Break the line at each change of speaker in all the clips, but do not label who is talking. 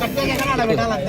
ಕಟ್ಟೆಗೆ ಕನ್ನಡ ಬಿಡಲ್ಲ ಅಂತ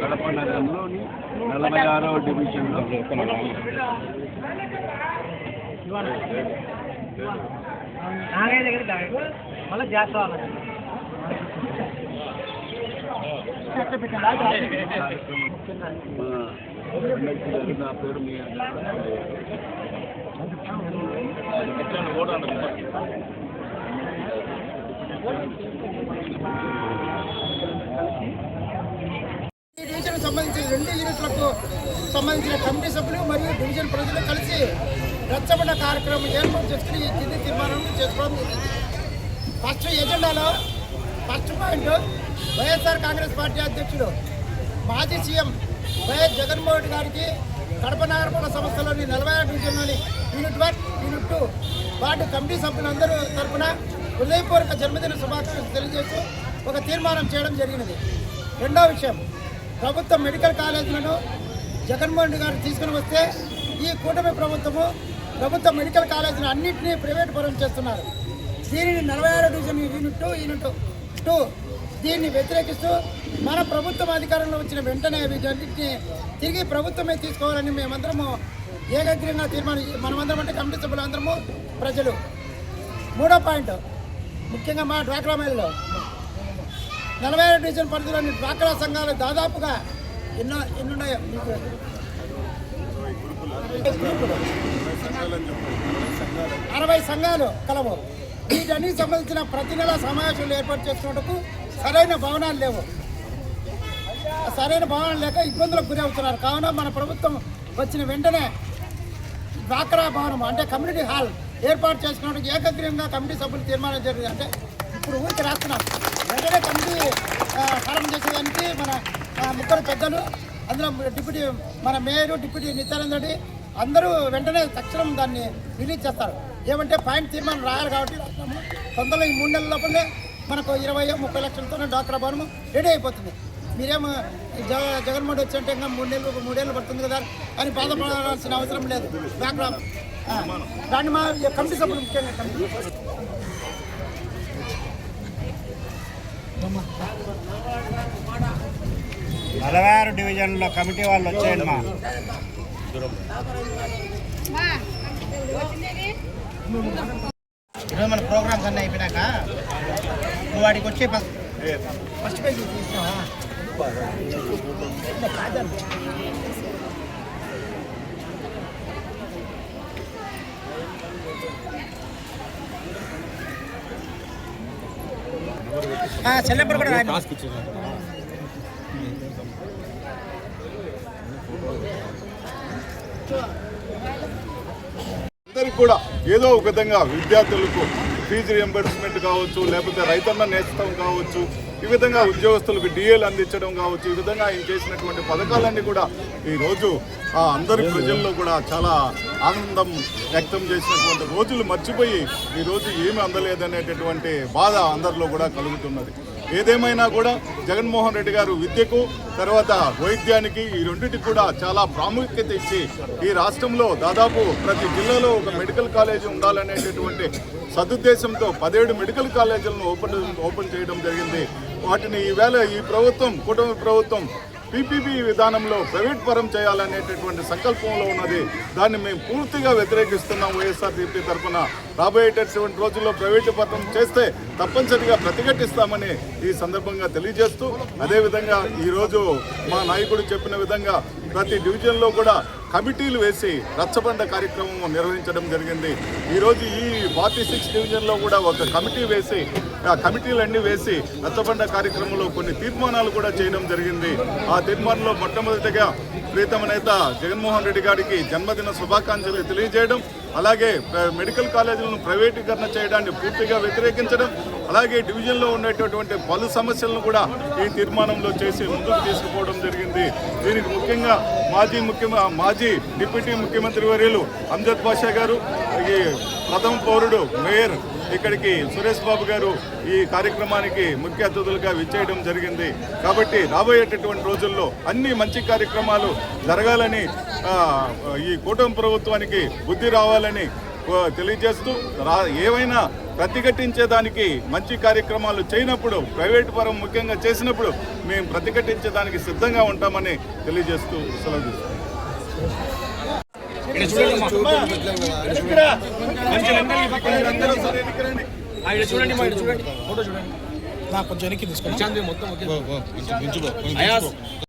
కడప నగరంలోని నలభై ఆరవ డివిజన్లో
నాగయ్య దగ్గర మళ్ళీ చేస్తా
నా పేరు మీ
డివిజన్ సంబంధించి రెండు యూనిట్లకు సంబంధించిన కమిటీ సభ్యులు మరియు డివిజన్ ప్రజలు కలిసి రచ్చబండ కార్యక్రమం ఏర్పాటు చేసుకుని ఈ కింది తీర్మానం చేసుకోవడం first ఎజెండాలో first point YSR Congress party అధ్యక్షుడు మాజీ సీఎం వైఎస్ జగన్మోహన్ రెడ్డి గారికి కడప నగరపాలక సంస్థలోని నలభై ఆరు డివిజన్లోని unit one unit two ward committee సభ్యులందరూ తరపున హృదయపూర్వక జన్మదిన శుభాకాంక్షలు తెలియజేస్తూ ఒక తీర్మానం చేయడం జరిగినది. రెండో విషయం ప్రభుత్వ మెడికల్ కాలేజీలను జగన్మోహన్ రెడ్డి గారు తీసుకుని వస్తే ఈ కూటమి ప్రభుత్వము ప్రభుత్వ మెడికల్ కాలేజీలు అన్నింటినీ ప్రైవేట్ పరం చేస్తున్నారు. దీనిని నలభై ఆరో division unit two unit two దీన్ని వ్యతిరేకిస్తూ మన ప్రభుత్వం అధికారంలో వచ్చిన వెంటనే వీటన్నింటినీ తిరిగి ప్రభుత్వమే తీసుకోవాలని మేమందరము ఏకగ్రీవంగా తీర్మానం మనమందరం అంటే కమిటీ సభ్యులందరము ప్రజలు. మూడో పాయింట్ ముఖ్యంగా మా డ్వాక్రా మహిళలు నలభై ఏడు డివిజన్ పరిధిలోని డ్వాక్రా సంఘాలు దాదాపుగా ఎన్నో ఎన్నున్నాయో మీకు? అరవై సంఘాలు కలవు. వీటన్నిటికి సంబంధించిన ప్రతి నెల సమావేశాలు ఏర్పాటు చేసుకున్నట్టుకు సరైన భవనాలు లేవు. సరైన భవనాలు లేక ఇబ్బందులకు గురి అవుతున్నారు. కావున మన ప్రభుత్వం వచ్చిన వెంటనే డ్వాక్రా భవనం అంటే కమ్యూనిటీ హాల్ ఏర్పాటు చేసుకున్నట్టు ఏకగ్రీవంగా కమిటీ సభ్యులు తీర్మానం జరిగింది. అంటే ఇప్పుడు ఊరికి రాస్తున్నాం. వెంటనే కమిటీ ఆ, ఫారం చేసేదానికి మన ముగ్గురు పెద్దలు అందులో డిప్యూటీ మన మేయరు డిప్యూటీ నిత్యానంద రెడ్డి అందరూ వెంటనే తక్షణం దాన్ని రిలీజ్ చేస్తారు. ఏమంటే పాయింట్ తీర్మానం రాయాలి కాబట్టి రాస్తున్నాము. తొందరలో ఈ మూడు నెలల లోపలే మనకు ఇరవై ముప్పై లక్షలతోనే డాక్టర్ భవనం రెడీ అయిపోతుంది మీరేమో జగ జగన్మోహన్ వచ్చి అంటే ఇంకా మూడు నెలలు మూడేళ్ళు పడుతుంది కదా అని బాధపడాల్సిన అవసరం లేదు డాక్టర్ ఆ, దాన్ని మా కమిటీ సభ్యులు ముఖ్యంగా కమిటీ
నలభై ఆరు డివిజన్లో కమిటీ వాళ్ళు వచ్చేయండి మా ఈరోజు మన ప్రోగ్రామ్స్ అన్నీ అయిపోయినాక వాడికి వచ్చే ఫస్ట్.
పేజ్ సెల్లెప్పుడు కూడా టాస్క్
అందరికి కూడా ఏదో ఒక విధంగా విద్యార్థులకు ఫీజు రియంబర్స్మెంట్ కావచ్చు లేకపోతే రైతన్న నేస్తం కావచ్చు ఈ విధంగా ఉద్యోగస్తులకు డిఏలు అందించడం కావచ్చు ఈ విధంగా ఆయన చేసినటువంటి పథకాలన్నీ కూడా ఈరోజు ఆ అందరి ప్రజల్లో కూడా చాలా ఆనందం వ్యక్తం చేసినటువంటి రోజులు మర్చిపోయి ఈరోజు ఏమి అందలేదనేటటువంటి బాధ అందరిలో కూడా కలుగుతున్నది. ఏదేమైనా కూడా జగన్మోహన్ రెడ్డి గారు విద్యకు తర్వాత వైద్యానికి ఈ రెండింటికి కూడా చాలా ప్రాముఖ్యత ఇచ్చి ఈ రాష్ట్రంలో దాదాపు ప్రతి జిల్లాలో ఒక మెడికల్ కాలేజీ ఉండాలనేటటువంటి సదుద్దేశంతో పదిహేడు మెడికల్ కాలేజీలను ఓపెన్ ఓపెన్ చేయడం జరిగింది. వాటిని ఈవేళ ఈ ప్రభుత్వం కుటుంబ ప్రభుత్వం పీపీపీ విధానంలో ప్రైవేట్ పరం చేయాలనేటటువంటి సంకల్పంలో ఉన్నది. దాన్ని మేము పూర్తిగా వ్యతిరేకిస్తున్నాం వైఎస్ఆర్సీపీ తరఫున. రాబోయేటటువంటి రోజుల్లో ప్రైవేటు పరం చేస్తే తప్పనిసరిగా ప్రతిఘటిస్తామని ఈ సందర్భంగా తెలియజేస్తూ అదేవిధంగా ఈరోజు మా నాయకుడు చెప్పిన విధంగా ప్రతి డివిజన్లో కూడా కమిటీలు వేసి రచ్చబండ కార్యక్రమం నిర్వహించడం జరిగింది. ఈరోజు ఈ ఫార్టీ సిక్స్ డివిజన్లో కూడా ఒక కమిటీ వేసి ఆ కమిటీలన్నీ వేసి రచ్చబండ కార్యక్రమంలో కొన్ని తీర్మానాలు కూడా చేయడం జరిగింది. ఆ తీర్మానంలో మొట్టమొదటిగా ప్రీతమ నేత జగన్మోహన్ రెడ్డి గారికి జన్మదిన శుభాకాంక్షలు తెలియజేయడం అలాగే మెడికల్ కాలేజీలను ప్రైవేటీకరణ చేయడాన్ని పూర్తిగా వ్యతిరేకించడం అలాగే డివిజన్లో ఉండేటటువంటి పలు సమస్యలను కూడా ఈ తీర్మానంలో చేసి ముందుకు తీసుకుపోవడం జరిగింది. దీనికి ముఖ్యంగా మాజీ ముఖ్య మాజీ డిప్యూటీ ముఖ్యమంత్రి వర్యులు అంజద్ బాషా గారు ఈ ప్రథమ పౌరుడు మేయర్ ఇక్కడికి సురేష్ బాబు గారు ఈ కార్యక్రమానికి ముఖ్య అతిథులుగా విచ్చేయడం జరిగింది. కాబట్టి రాబోయేటటువంటి రోజుల్లో అన్ని మంచి కార్యక్రమాలు జరగాలని ఈ కూటమి ప్రభుత్వానికి బుద్ధి రావాలని తెలియజేస్తూ రా ఏవైనా ప్రతిఘటించేదానికి మంచి కార్యక్రమాలు చేయనప్పుడు ప్రైవేట్ పరం ముఖ్యంగా చేసినప్పుడు మేము ప్రతిఘటించేదానికి సిద్ధంగా ఉంటామని తెలియజేస్తూ సెలవు తీసుకుంటాం
నాకు కొంచెం వెనక్కి తీసుకోండి